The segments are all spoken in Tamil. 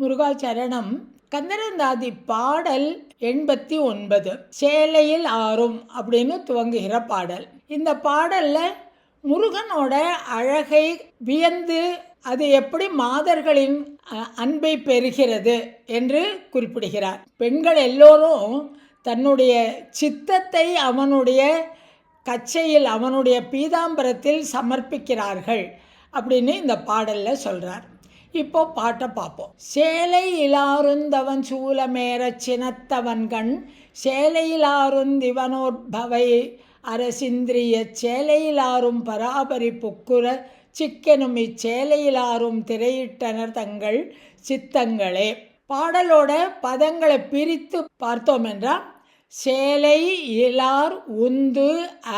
முருகாச்சரணம். கந்தரந்தாதி பாடல் எண்பத்தி ஒன்பது. சேலையில் ஆறும் அப்படின்னு துவங்குகிற பாடல். இந்த பாடலில் முருகனோட அழகை வியந்து அது எப்படி மாதர்களின் அன்பை பெறுகிறது என்று குறிப்பிடுகிறார். பெண்கள் எல்லோரும் தன்னுடைய சித்தத்தை அவனுடைய கச்சையில் அவனுடைய பீதாம்பரத்தில் சமர்ப்பிக்கிறார்கள் அப்படின்னு இந்த பாடலில் சொல்கிறார் இப்போ பாட்டை பார்ப்போம். சேலை இலாருந்தவன் சூலமேறச் சினத்தவன் கண் சேலையிலாருந்திவனோற்பவை அரசிந்திரிய சேலையிலாரும் பராபரி புக்குர சிக்கெனும் இச்சேலையிலாரும் திரையிட்டனர் தங்கள் சித்தங்களே. பாடலோட பதங்களை பிரித்து பார்த்தோம் என்றால் சேலை இலார் உந்து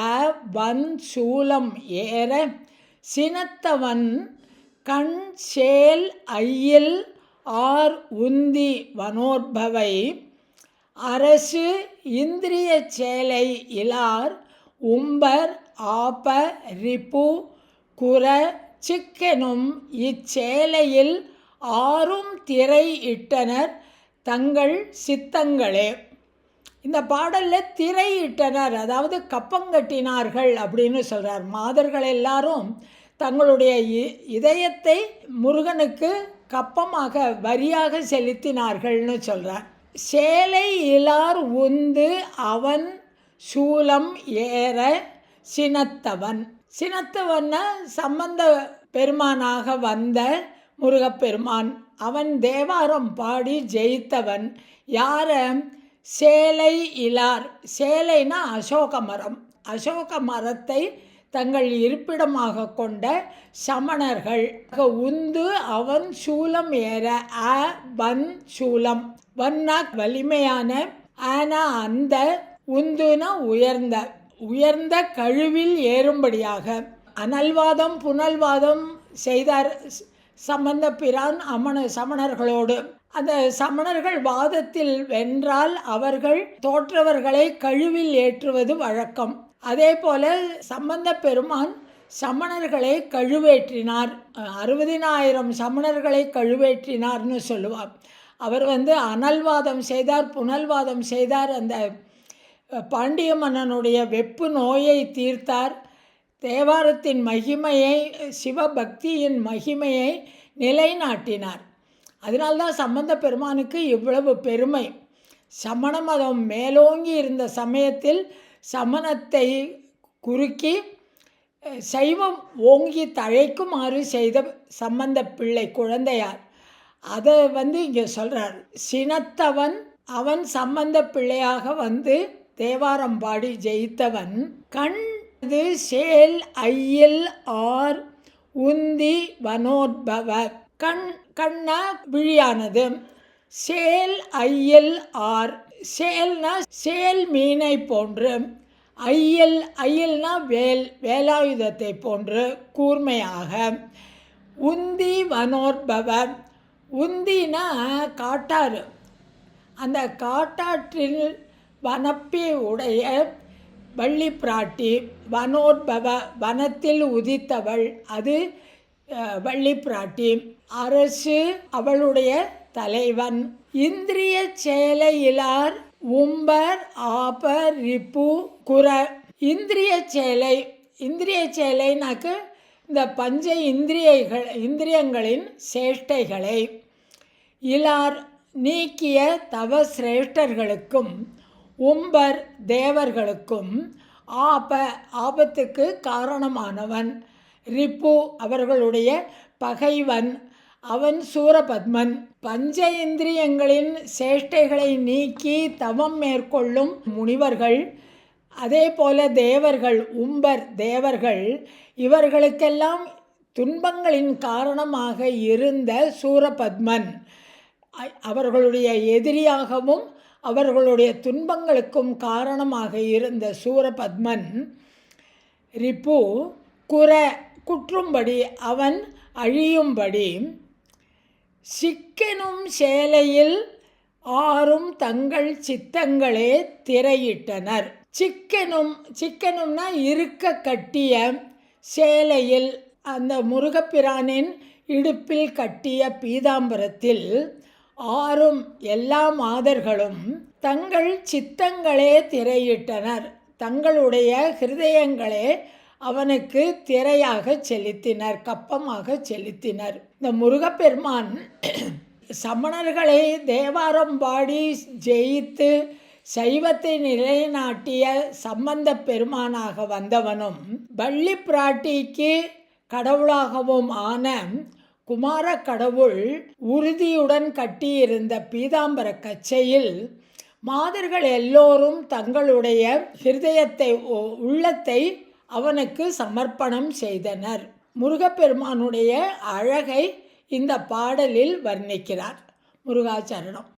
அ வன் சூலம் ஏற சினத்தவன் கண் சேல் ஐயில் ஆர் உந்தி வனோற்பவை அரசு இந்திரிய சேலை இலார் உம்பர் ஆப ரிப்பு குர சிக்கெனும் இச்சேலையில் ஆறும் திரை இட்டனர் தங்கள் சித்தங்களே. இந்த பாடலில் திரை இட்டனர் அதாவது கப்பங்கட்டினார்கள் அப்படின்னு சொல்கிறார் மாதர்கள் எல்லாரும் தங்களுடைய இ- இதயத்தை முருகனுக்கு கப்பமாக வரியாக செலுத்தினார்கள்னு சொல்கிறார் சேலை இலார் உந்து அவன் சூலம் ஏற சினத்தவன். சினத்தவன்னா சம்பந்த பெருமானாக வந்த முருகப்பெருமான். அவன் தேவாரம் பாடி ஜெயித்தவன். யார? சேலை இலார். சேலைனா அசோக மரம். அசோக மரத்தை தங்கள் இருப்பிடமாக கொண்ட சமணர்கள். உந்து அவன் சூலம் ஏற அ வன் சூலம். வன்னா வலிமையான ஆனா அந்த உந்துனா உயர்ந்த உயர்ந்த கழுவில் ஏறும்படியாக. அனல்வாதம் புனல்வாதம் செய்தார் சம்பந்த பிரான் அமண சமணர்களோடு. அந்த சமணர்கள் வாதத்தில் வென்றால் அவர்கள் தோற்றவர்களை கழுவில் ஏற்றுவது வழக்கம். அதே போல சம்பந்த பெருமான் சமணர்களை கழுவேற்றினார். அறுபதினாயிரம் சமணர்களை கழுவேற்றினார்னு சொல்லுவார். அவர் வந்து அனல்வாதம் செய்தார் புனல்வாதம் செய்தார். அந்த பாண்டிய மன்னனுடைய வெப்பு நோயை தீர்த்தார். தேவாரத்தின் மகிமையை சிவபக்தியின் மகிமையை நிலைநாட்டினார். அதனால்தான் சம்பந்த பெருமானுக்கு இவ்வளவு பெருமை. சமண மதம் மேலோங்கி இருந்த சமயத்தில் சமணத்தை குறுக்கி சைவம் ஓங்கி தழைக்குமாறு செய்த சம்பந்த பிள்ளை குழந்தையார். அதை வந்து இங்கே சொல்கிறார் சினத்தவன் அவன் சம்பந்த பிள்ளையாக வந்து தேவாரம் பாடி ஜெயித்தவன். கண் இது சேல் ஐயில் ஆர் உந்தி வனோத்பவர் கண் கண்ணா விழியானது. சேல் ஐயல் ஆர் சேல்னா சேல் மீனை போன்று ஐயல் ஐயல்னா வேல் வேலாயுதத்தை போன்று கூர்மையாக. உந்தி வனோற்பவ உந்தினா காட்டாறு. அந்த காட்டாற்றில் வனப்பி உடைய வள்ளி பிராட்டி வனோற்பவ வனத்தில் உதித்தவள். அது வள்ளிப்பிராட்டி. வள்ளி பிராட்டி அரசு அவளுடைய தலைவன். இந்திரிய சேலையிலார் உம்பர் ஆபர் ரிப்பு குர. இந்திரிய சேலை. இந்திரிய சேலைனாக்கு இந்த பஞ்ச இந்திரியைகள் இந்திரியங்களின் சேஷ்டைகளை. இலார் நீக்கிய தவ சிரேஷ்டர்களுக்கும் உம்பர் தேவர்களுக்கும் ஆப ஆபத்துக்கு காரணமானவன். ரிப்பு அவர்களுடைய பகைவன் அவன் சூரபத்மன். பஞ்ச இந்திரியங்களின் சேஷ்டைகளை நீக்கி தவம் மேற்கொள்ளும் முனிவர்கள் அதே போல தேவர்கள் உம்பர் தேவர்கள் இவர்களுக்கெல்லாம் துன்பங்களின் காரணமாக இருந்த சூரபத்மன். அவர்களுடைய எதிரியாகவும் அவர்களுடைய துன்பங்களுக்கும் காரணமாக இருந்த சூரபத்மன். ரிப்பு குற குற்றும்படி அவன் அழியும்படி. சிக்கெனும் சேலையில் ஆறும் தங்கள் சித்தங்களே திரையிட்டனர். சிக்கெனும் சிக்கெனும்னா இருக்க கட்டிய சேலையில் அந்த முருகப்பிரானின் இடுப்பில் கட்டிய பீதாம்பரத்தில் ஆறும் எல்லா மாதர்களும் தங்கள் சித்தங்களே திரையிட்டனர். தங்களுடைய ஹிருதயங்களே அவனுக்கு திரையாக செலுத்தினர் கப்பமாக செலுத்தினர். இந்த முருகப்பெருமான் சமணர்களை தேவாரம் பாடி ஜெயித்து சைவத்தை நிலைநாட்டிய சம்பந்த பெருமானாக வந்தவனும் பள்ளி பிராட்டிக்கு கடவுளாகவும் ஆன குமார கடவுள் உறுதியுடன் கட்டியிருந்த பீதாம்பர கச்சையில் மாதர்கள் எல்லோரும் தங்களுடைய ஹிருதயத்தை உள்ளத்தை அவனுக்கு சமர்ப்பணம் செய்தனர். முருகப்பெருமானுடைய அழகை இந்த பாடலில் வர்ணிக்கிறார். முருகாச்சரணம்